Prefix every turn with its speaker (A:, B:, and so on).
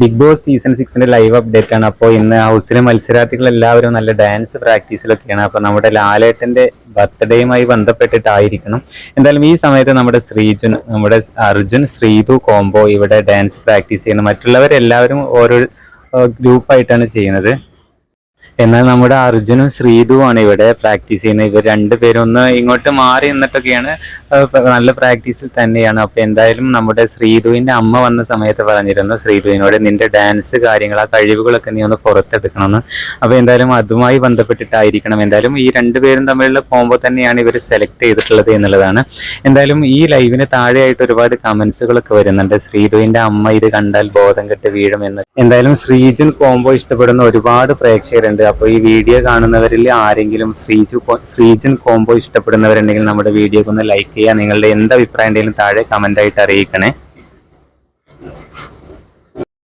A: Big Boss season സിക്സിന്റെ live update ആണ്. അപ്പോൾ ഇന്ന് ഹൗസിലെ മത്സരാർത്ഥികൾ എല്ലാവരും നല്ല ഡാൻസ് പ്രാക്ടീസിലൊക്കെയാണ് അപ്പോൾ നമ്മുടെ ലാലേട്ടന്റെ ബർത്ത്ഡേയുമായി ബന്ധപ്പെട്ടിട്ടായിരിക്കണം. എന്തായാലും ഈ സമയത്ത് നമ്മുടെ ശ്രീജുൻ നമ്മുടെ അർജുൻ ശ്രീതു കോംബോ ഇവിടെ ഡാൻസ് പ്രാക്ടീസ് ചെയ്യുന്നു. മറ്റുള്ളവരെല്ലാവരും ഓരോ ഗ്രൂപ്പായിട്ടാണ് ചെയ്യുന്നത്. എന്നാൽ നമ്മുടെ അർജുനും ശ്രീതുവാണ് ഇവിടെ പ്രാക്ടീസ് ചെയ്യുന്നത്. ഇവർ രണ്ടുപേരും ഒന്ന് ഇങ്ങോട്ട് മാറി നിന്നിട്ടൊക്കെയാണ് നല്ല പ്രാക്ടീസിൽ തന്നെയാണ്. അപ്പൊ എന്തായാലും നമ്മുടെ ശ്രീതുവിന്റെ അമ്മ വന്ന സമയത്ത് പറഞ്ഞിരുന്നു ശ്രീതുവിനോട് നിന്റെ ഡാൻസ് കാര്യങ്ങൾ ആ കഴിവുകളൊക്കെ നീ ഒന്ന് പുറത്തെടുക്കണമെന്ന്. അപ്പൊ എന്തായാലും അതുമായി ബന്ധപ്പെട്ടിട്ടായിരിക്കണം. എന്തായാലും ഈ രണ്ടുപേരും തമ്മിലുള്ള കോംബോ തന്നെയാണ് ഇവർ സെലക്ട് ചെയ്തിട്ടുള്ളത് എന്നുള്ളതാണ്. എന്തായാലും ഈ ലൈവിന് താഴെയായിട്ട് ഒരുപാട് കമന്റ്സുകളൊക്കെ വരുന്നുണ്ട്. ശ്രീതുവിന്റെ അമ്മ ഇത് കണ്ടാൽ ബോധം കെട്ട് വീഴുമെന്ന് എന്തായാലും ശ്രീജുൻ കോമ്പോ ഇഷ്ടപ്പെടുന്ന ഒരുപാട് പ്രേക്ഷകരുണ്ട്. അപ്പോൾ ഈ വീഡിയോ കാണുന്നവരിൽ ആരെങ്കിലും ശ്രീജു ശ്രീജൻ കോംബോ ഇഷ്ടപ്പെടുന്നവരുണ്ടെങ്കിൽ നമ്മുടെ വീഡിയോക്ക് ഒന്ന് ലൈക്ക് ചെയ്യുക. നിങ്ങളുടെ എന്ത് അഭിപ്രായം ഉണ്ടെങ്കിലും താഴെ കമന്റായിട്ട് അറിയിക്കണേ.